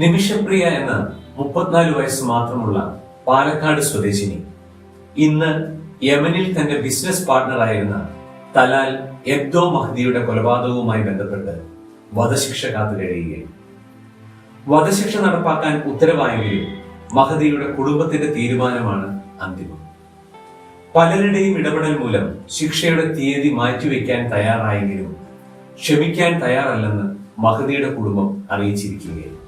നിമിഷപ്രിയ എന്ന മുപ്പത്തിനാല് വയസ്സ് മാത്രമുള്ള പാലക്കാട് സ്വദേശിനി. ഇന്ന് യമനിൽ തന്റെ ബിസിനസ് പാർട്ണറായിരുന്ന തലാൽ എബ്ദോ മഹദിയുടെ കൊലപാതകവുമായി ബന്ധപ്പെട്ട് വധശിക്ഷ കാത്തു കഴിയുകയും വധശിക്ഷ നടപ്പാക്കാൻ ഉത്തരവായുകയും മഹദിയുടെ കുടുംബത്തിന്റെ തീരുമാനമാണ് അന്തിമം. പലരുടെയും ഇടപെടൽ മൂലം ശിക്ഷയുടെ തീയതി മാറ്റിവെക്കാൻ തയ്യാറായെങ്കിലും ക്ഷമിക്കാൻ തയ്യാറല്ലെന്ന് മഹദിയുടെ കുടുംബം അറിയിച്ചിരിക്കുകയാണ്.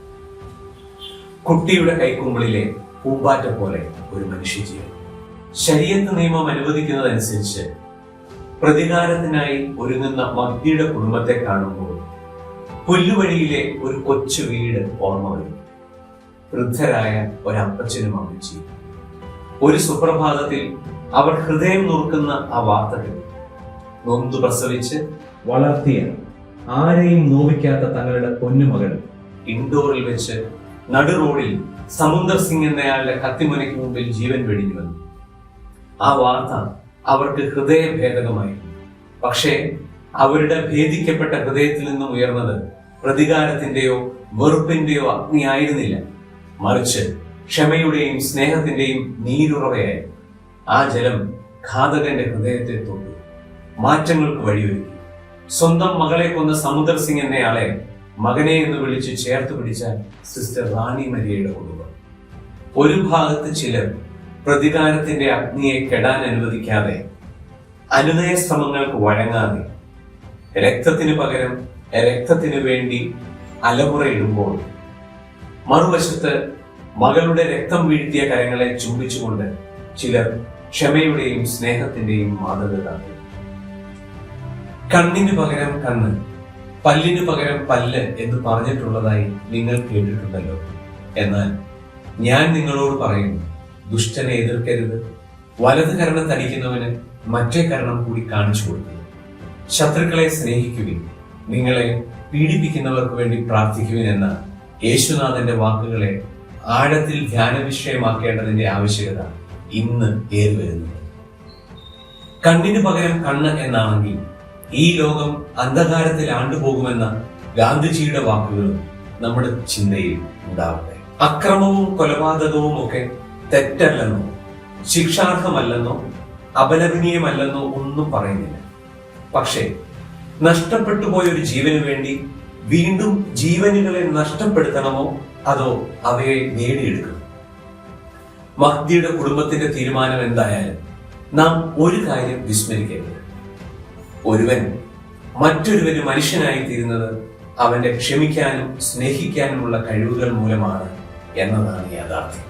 കുട്ടിയുടെ കൈക്കുമ്പിളിലെ പൂമ്പാറ്റ പോലെ ഒരു മനുഷ്യജീവൻ ശരീരത്ത് നിയമം അനുവദിക്കുന്നതനുസരിച്ച് പ്രതികാരത്തിനായി ഒരുങ്ങുന്ന മഗ്ധിയുടെ കുടുംബത്തെ കാണുമ്പോൾ പുല്ലുവഴിയിലെ ഒരു കൊച്ചു വീട് ഓർമ്മ വരും. വൃദ്ധരായ ഒരപ്പച്ചനും അമ്മച്ചിയും ഒരു സുപ്രഭാതത്തിൽ അവർ ഹൃദയം നുറുക്കുന്ന ആ വാർത്തകൾ നൊന്തു പ്രസവിച്ച് വളർത്തിയ ആരെയും നോവിക്കാത്ത തങ്ങളുടെ പൊന്നുമകൾ ഇൻഡോറിൽ വെച്ച് നടു റോഡിൽ സമുന്ദർ സിംഗ് എന്നയാളുടെ കത്തിമുനയ്ക്ക് മുമ്പിൽ ജീവൻ വെടിഞ്ഞു വന്നു. ആ വാർത്ത അവർക്ക് ഹൃദയഭേദകമായിരുന്നു. പക്ഷേ അവരുടെ ഭേദിക്കപ്പെട്ട ഹൃദയത്തിൽ നിന്നും ഉയർന്നത് പ്രതികാരത്തിന്റെയോ വെറുപ്പിന്റെയോ അഗ്നിയായിരുന്നില്ല. മറിച്ച് ക്ഷമയുടെയും സ്നേഹത്തിന്റെയും നീരുറവയായിരുന്നു. ആ ജലം ഘാതകന്റെ ഹൃദയത്തെ തൊട്ടു. മാറ്റങ്ങൾക്ക് വഴിയൊരുക്കി. സ്വന്തം മകളെ കൊന്ന സമുദ്ര സിംഗ് എന്നയാളെ മകനെ എന്ന് വിളിച്ച് ചേർത്ത് പിടിച്ച സിസ്റ്റർ റാണി മരിയയുടെ കുടുംബം. ഒരു ഭാഗത്ത് ചിലർ പ്രതികാരത്തിന്റെ അഗ്നിയെ കെടാൻ അനുവദിക്കാതെ അനുനയ ശ്രമങ്ങൾക്ക് വഴങ്ങാതെ രക്തത്തിന് പകരം രക്തത്തിന് വേണ്ടി അലമുറയിടുമ്പോൾ മറുവശത്ത് മകളുടെ രക്തം വീഴ്ത്തിയ കരങ്ങളെ ചുംബിച്ചുകൊണ്ട് ചിലർ ക്ഷമയുടെയും സ്നേഹത്തിന്റെയും മാതൃക കാട്ടി കണ്ണിന് പകരം കണ്ണ് പല്ലിന് പകരം പല്ല് എന്ന് പറഞ്ഞിട്ടുള്ളതായി നിങ്ങൾ കേട്ടിട്ടുണ്ടല്ലോ. എന്നാൽ ഞാൻ നിങ്ങളോട് പറയുന്നു ദുഷ്ടനെ എതിർക്കരുത്. വലത് കരണം തടിക്കുന്നവന് മറ്റേ കരണം കൂടി കാണിച്ചു കൊടുക്കുക. ശത്രുക്കളെ സ്നേഹിക്കുവിൻ നിങ്ങളെ പീഡിപ്പിക്കുന്നവർക്ക് വേണ്ടി പ്രാർത്ഥിക്കുവിൻ എന്ന യേശുനാഥന്റെ വാക്കുകളെ ആഴത്തിൽ ധ്യാന വിഷയമാക്കേണ്ടതിന്റെ ആവശ്യകത ഇന്ന് ഏറി വരുന്നു കണ്ണിന് പകരം കണ്ണ് എന്നാണെങ്കിൽ ഈ ലോകം അന്ധകാരത്തിൽ ആണ്ടുപോകുമെന്ന ഗാന്ധിജിയുടെ വാക്കുകളും നമ്മുടെ ചിന്തയിൽ ഉണ്ടാവട്ടെ. അക്രമവും കൊലപാതകവും ഒക്കെ തെറ്റല്ലെന്നോ ശിക്ഷാർഹമല്ലെന്നോ അപലപനീയമല്ലെന്നോ ഒന്നും പറയുന്നില്ല. പക്ഷേ നഷ്ടപ്പെട്ടു പോയ ഒരു ജീവന് വേണ്ടി വീണ്ടും ജീവനുകളെ നഷ്ടപ്പെടുത്തണമോ അതോ അവയെ നേടിയെടുക്കണം? മഹ്ദിയുടെ കുടുംബത്തിന്റെ തീരുമാനം എന്തായാലും നാം ഒരു കാര്യം വിസ്മരിക്കരുത് ഒരുവൻ മറ്റൊരുവന് മനുഷ്യനായി തീരുന്നത് അവന്റെ ക്ഷമിക്കാനും സ്നേഹിക്കാനുമുള്ള കഴിവുകൾ മൂലമാണ് എന്നതാണ് യാഥാർത്ഥ്യം.